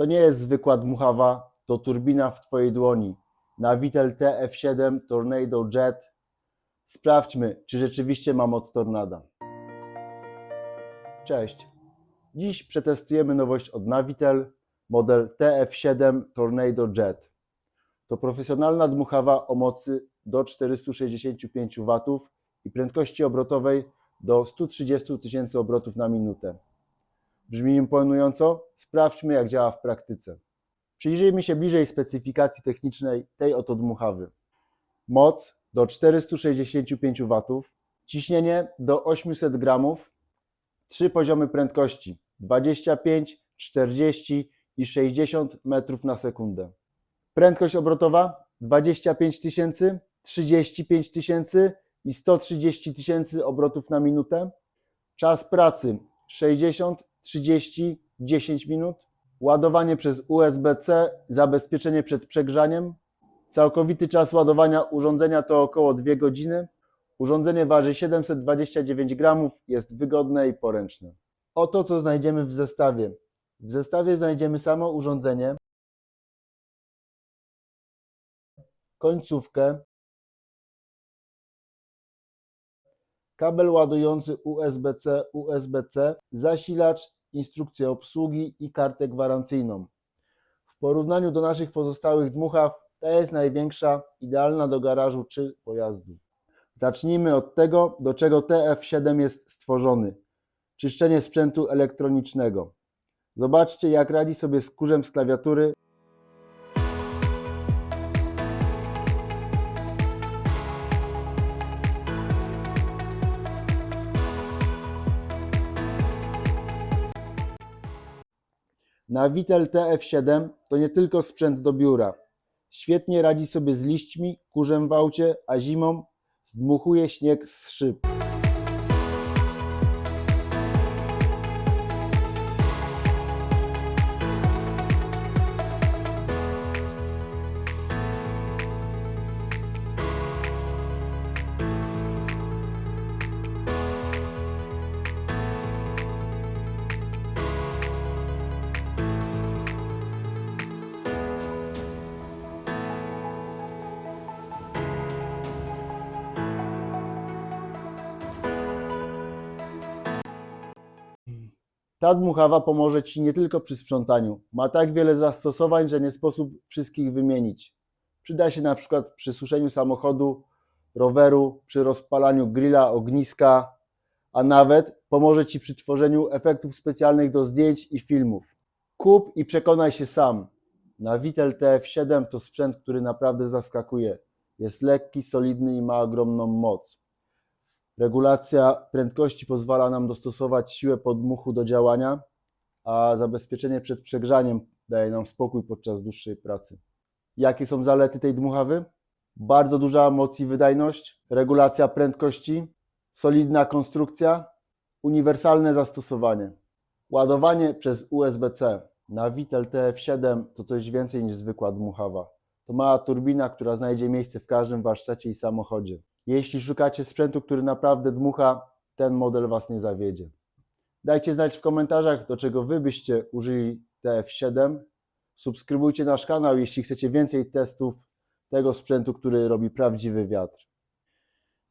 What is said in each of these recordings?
To nie jest zwykła dmuchawa, to turbina w Twojej dłoni. Navitel TF7 Tornado Jet. Sprawdźmy, czy rzeczywiście ma moc tornada. Cześć. Dziś przetestujemy nowość od Navitel, model TF7 Tornado Jet. To profesjonalna dmuchawa o mocy do 465 W i prędkości obrotowej do 130 tysięcy obrotów na minutę. Brzmi imponująco? Sprawdźmy, jak działa w praktyce. Przyjrzyjmy się bliżej specyfikacji technicznej tej oto dmuchawy. Moc do 465 W, ciśnienie do 800 gramów, trzy poziomy prędkości 25, 40 i 60 metrów na sekundę. Prędkość obrotowa 25 tysięcy, 35 tysięcy i 130 tysięcy obrotów na minutę. Czas pracy 60, 30, 10 minut. Ładowanie przez USB-C, zabezpieczenie przed przegrzaniem. Całkowity czas ładowania urządzenia to około 2 godziny. Urządzenie waży 729 gramów, jest wygodne i poręczne. Oto co znajdziemy w zestawie. W zestawie znajdziemy samo urządzenie, końcówkę, kabel ładujący USB-C, USB-C, zasilacz, instrukcję obsługi i kartę gwarancyjną. W porównaniu do naszych pozostałych dmuchaw, ta jest największa, idealna do garażu czy pojazdu. Zacznijmy od tego, do czego TF7 jest stworzony. Czyszczenie sprzętu elektronicznego. Zobaczcie, jak radzi sobie z kurzem z klawiatury Navitel TF7 to nie tylko sprzęt do biura. Świetnie radzi sobie z liśćmi, kurzem w aucie, a zimą zdmuchuje śnieg z szyb. Ta dmuchawa pomoże Ci nie tylko przy sprzątaniu. Ma tak wiele zastosowań, że nie sposób wszystkich wymienić. Przyda się na przykład przy suszeniu samochodu, roweru, przy rozpalaniu grilla, ogniska, a nawet pomoże Ci przy tworzeniu efektów specjalnych do zdjęć i filmów. Kup i przekonaj się sam. Navitel TF7 to sprzęt, który naprawdę zaskakuje. Jest lekki, solidny i ma ogromną moc. Regulacja prędkości pozwala nam dostosować siłę podmuchu do działania, a zabezpieczenie przed przegrzaniem daje nam spokój podczas dłuższej pracy. Jakie są zalety tej dmuchawy? Bardzo duża moc i wydajność, regulacja prędkości, solidna konstrukcja, uniwersalne zastosowanie. Ładowanie przez USB-C. Navitel TF7 to coś więcej niż zwykła dmuchawa. To mała turbina, która znajdzie miejsce w każdym warsztacie i samochodzie. Jeśli szukacie sprzętu, który naprawdę dmucha, ten model Was nie zawiedzie. Dajcie znać w komentarzach, do czego Wy byście użyli TF7. Subskrybujcie nasz kanał, jeśli chcecie więcej testów tego sprzętu, który robi prawdziwy wiatr.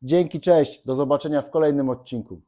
Dzięki, cześć, do zobaczenia w kolejnym odcinku.